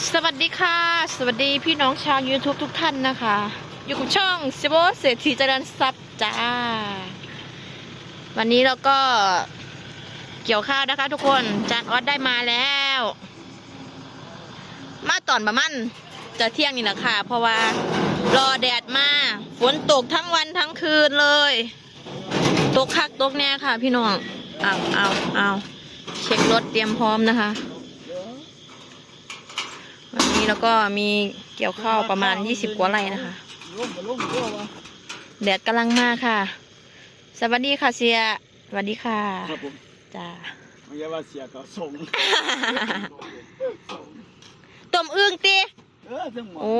สวัสดีค่ะ สวัสดีพี่น้องชาว YouTube ทุกท่านนะคะ อยู่กับช่องเซโบเศรษฐีเจริญทรัพย์จ้า วันนี้เราก็เกี่ยวข้าวนะคะทุกคนจานออสได้มาแล้ว มาตอนประมาณจะเที่ยงนี่แหละค่ะ เพราะว่ารอแดดมาฝนตกทั้งวันทั้งคืนเลย ตกคักตกแน่ค่ะ พี่น้องเอาเอาเอาเช็ครถเตรียมพร้อมนะคะ วันนี้เราก็มีเกี่ยวข้าวประมาณ20กว่าไร่นะคะลุ่มกับลุ่มเยอะวะแดดกำลังมาค่ะ สวัสดีค่ะเสีย สวัสดีค่ะครับผมจ้าไม่ใช่ว่าเสียก็ส่งต้มอึ่งตีเออทั้งหมดโอ้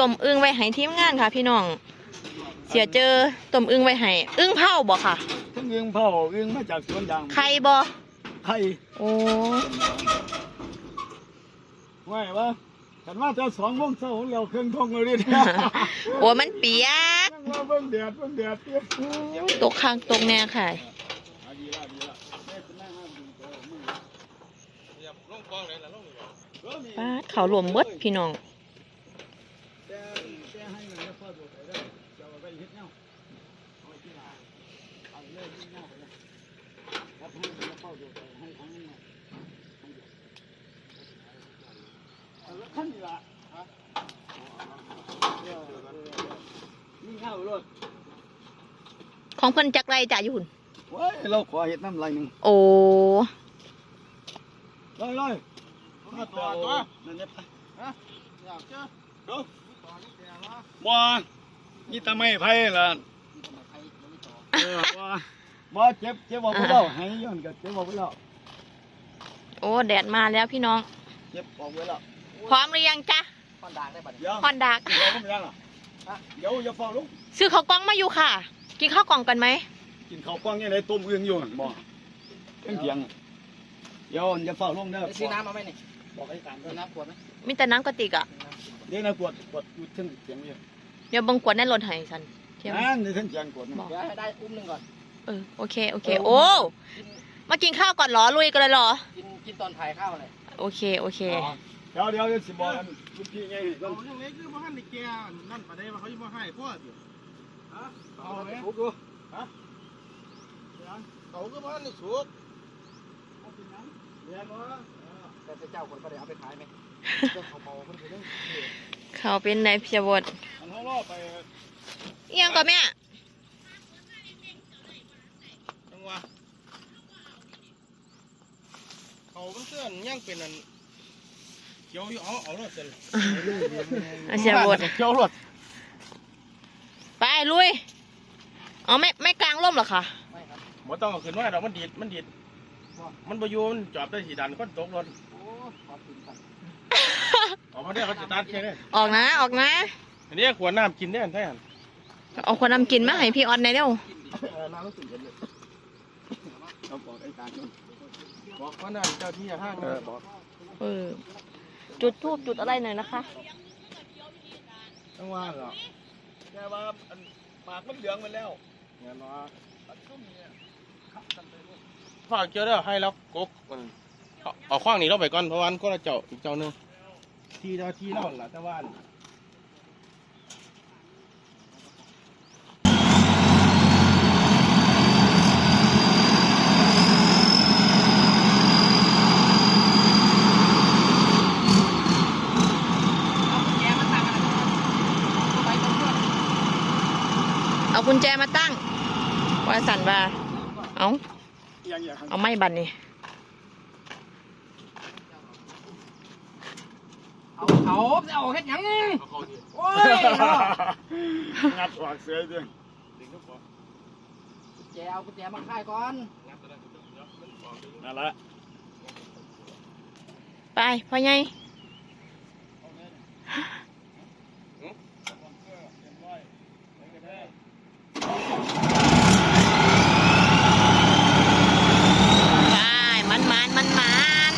ต้มอึ่งไว้ให้ทีมงานค่ะ พี่น้อง เสียเจอต้มอึ่งไว้ให้อึ่งเผาบ่ค่ะทั้งอึงเผาอึงมาจากสวนยางไข่บ่ไข่โอ้ ไม่วะฉันว่าจะสองโมงเช้าเราเครื่องทงเลยดิโอ้มันเปียกนั่งว่าเบิ่งแดดเบิ่งแดดเตี้ยอืมตกข้างตกแน่ค่ะอะดีละดีละแม่คุณนั่งห้ามดูตัวมือเออมีป้าดเขาหลวมเบิดพี่น้องแต่แต่ให้มันแล้วพอตัวไปได้จะเเอาแล้วขั้นนี้ละฮะเดี๋ยวเดี๋ยวเดี๋ยวยิ่งเข้ารถของเพิ่นจักไรจ่าอยู่หุ่นเว้ยเราขอเห็ดน้ำลายหนึ่งโอ้ลอยลอยมาตัวตัวนั่นเนี่ยไปฮะอยากเจอดูบ่นี่ทำไมไผ่ล่ะเออบ่บ่เจ็บเจ็บบอกไปแล้วให้ย้อนกับเจ็บบอกไปแล้วโอ้แดดมาแล้วพี่น้อง เจ็บบอกไปแล้ว พร้อมหรือยังจ๊ะเดี๋ยวฮอนดักเดี๋ยวก็ไม่ได้หรอเดี๋ยวอย่าฟ้าลุกซื้อข้าวกล้องมาอยู่ค่ะ กินข้าวกล่องกันไหมกินข้าวกล้องยังไงต้มอึ่งอยู่หั่นบ่เที่ยงเที่ยงเดี๋ยวอย่าฟ้าลงเด้อไปซื้อน้ำมาไหมนี่บอกให้ตามเด้ซื้ออน้ำขวดไหมมีแต่น้ำกระติกอะเดี๋ยวนะกวดกวดอยู่เทึงเสียงอยู่เดี๋ยวเบังกวดในรถให้ฉันเที่ยวนั่นในเทึงเสียงกวดบอกเดี๋ยวให้ได้อุ้มหนึ่งก่อน เออโอเคโอเคโอ้กินมากินข้าวก่อนเหรอลุยกันเลยเหรอกินกินตอนถ่ายข้าวเลยโอเคโอเคเดี๋ยว เดี๋ยวเดี๋ยวสิบอกกันลูกพี่ไงต้เอานเรื่องเล็กคือบ่ให้ในแกนั่นปะได้ว่าเขาจะมาให้พ่อสิเอาไหมถูกดูเขาก็บ่ให้ในสุกเรียนวะแต่เจ้าคนก็ได้เอาไปขายไหมเจ้าเขาเมาคนไปเรื่องเขาเป็นนายพิจวตอันเขาล่อไปเอียงก่อนแม่จังหวะเขาเป็นเสื้อนยังเป็นอันเขียวอยู่เอาเอาแล้วเสร็จอาเชียบทเจ้ารถไปลุยเอาไม่ไม่กลางร่มหรอคะไม่ครับบ่ต้องเอาขึ้นมาดอกมันดีดมันดีดมันบ่อยู่มันจอบได้สีดันก็ตกรถโอ้ขอบคุณครับออกมาได้เขาจะตัดแค่นี้ออกนะออกนะ อันนี้ขวดน้ำกินได้อันแท้อันเอาคนนำกินมาให้พี่ออนในอยเร็วน้ำรู้สึกเย็นเลยเขาบอกไอ้การต้นบอกว่านั่นเจ้าที่ห้างเออบอกเออ จุดทูบจุดอะไรหน่อยนะคะจังหวะเหรอแค่ว่าอันปากมันเหลืองไปแล้วเงี้ยเนาะฝากเจ้าเด้อให้แล้วกกมันเอาเอาขว้างนี้เราไปก่อนเพราะว่าอันก็ละเจ้าอีกเจ้าหนึง ที่เจ้าที่เราล่ะแต่ว่าอัน แกมันต่างกันไปตรงเพื่อน เอา กุญแจมาตั้งว่าสันว่าเอายังอย่างเอาไม้บันนี่เอาเขาจะเอาเฮ็ดหยังโอ้ยงัดออกเสือด้วยแจเอากุญแจมาค่ายก่อนนั่นแหละไปพ่อใหญ่ไปมันมันมันมัน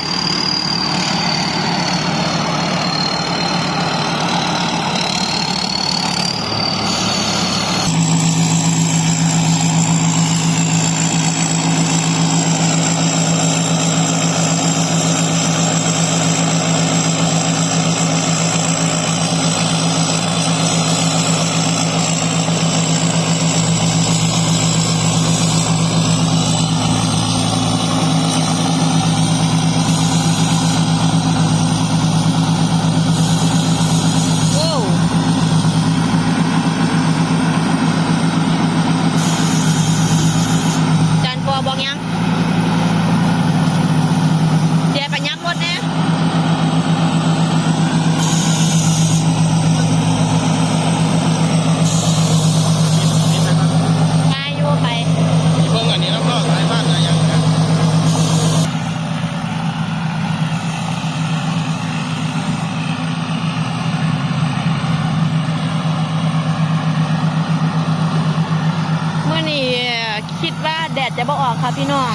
ค่ะพี่น้อง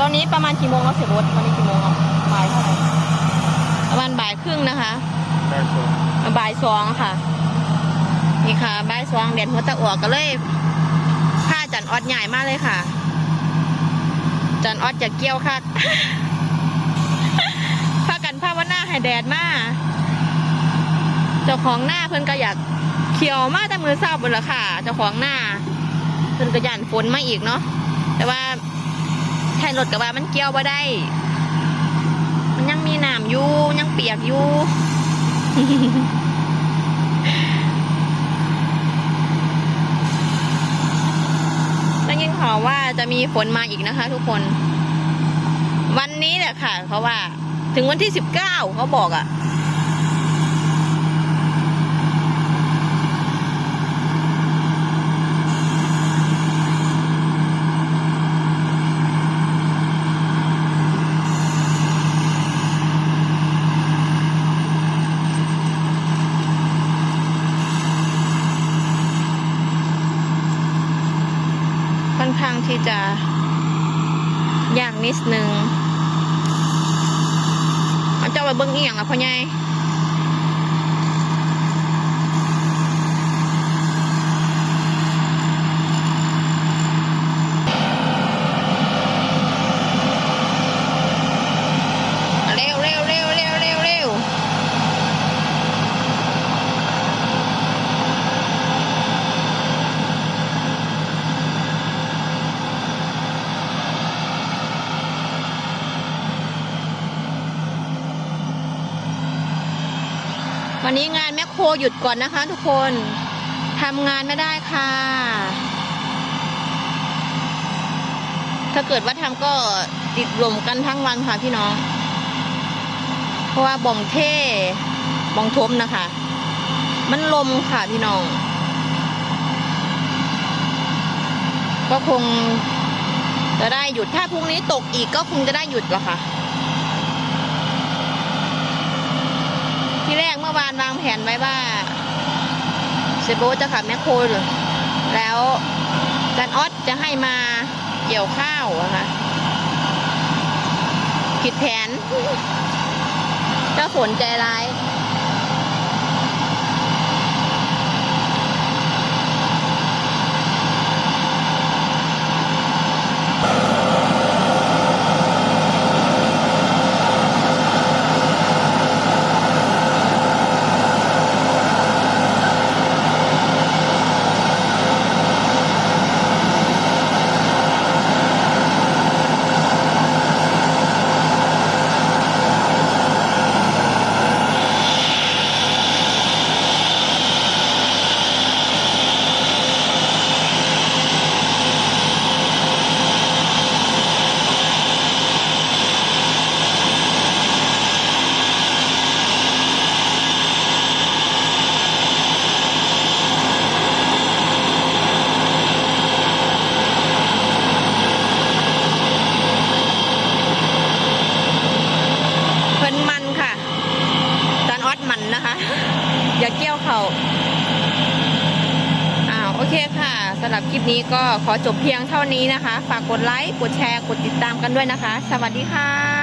ตอนนี้ประมาณกี่โมงแล้วเสียบดตอนนี้กี่โมงแล้วบ่ายเท่าไหร่ประมาณบ่ายครึ่งนะคะได้ส่วนบ่ายสองค่ะ นี่ค่ะบ่ายสองเด่นหัวตะอวกก็เลยผ้าจันออดใหญ่มากเลยค่ะ จันออดจะเกี่ยวค่ะผ้ากันผ้าว่าหน้าให้แดดมาเจ้าของหน้าเพิ่นก็อยากเขียวมาแต่มือเศร้าบนละค่ะ เจ้าของหน้าเพิ่นก็ยันฝนมาอีกเนาะ แต่ว่าแทนรถกับว่ามันเกี่ยวบ่ได้ มันยังมีน้ำอยู่ยังเปียกอยู่ได้ยินข่าวว่าจะมีฝนมาอีกนะคะ ทุกคน วันนี้แหละค่ะ เขาว่า ถึงวันที่สิบเก้าเขาบอกอะ่ะ ที่จะยากนิดนึงมันเจ้าไปเบิ้งเอียงอะพ่อใหญ่ วันนี้งานแมคโครหยุดก่อนนะคะ ทุกคนทำงานไม่ได้ค่ะ ถ้าเกิดว่าทำก็ติดลมกันทั้งวันค่ะพี่น้อง เพราะว่าบ่องเท่บ่องทมนะคะ มันลมค่ะพี่น้อง ก็คงจะได้หยุดถ้าพรุ่งนี้ตกอีกก็คงจะได้หยุดละค่ะ ที่แรกเมื่อวานวางแผนไว้ว่าเซโบจะขับแมคโครอยู่แล้วจันออสจะให้มาเกี่ยวข้าวอะค่ะผิดแผนเจ้าฝนใจร้าย เพิ่นมันค่ะจานออสมันนะคะ อย่าเกี่ยวเขาอ้าวโอเคค่ะสำหรับคลิป นี้ก็ขอจบเพียงเท่านี้นะคะ ฝากกดไลค์ กดแชร์ กดติดตามกันด้วยนะคะ สวัสดีค่ะ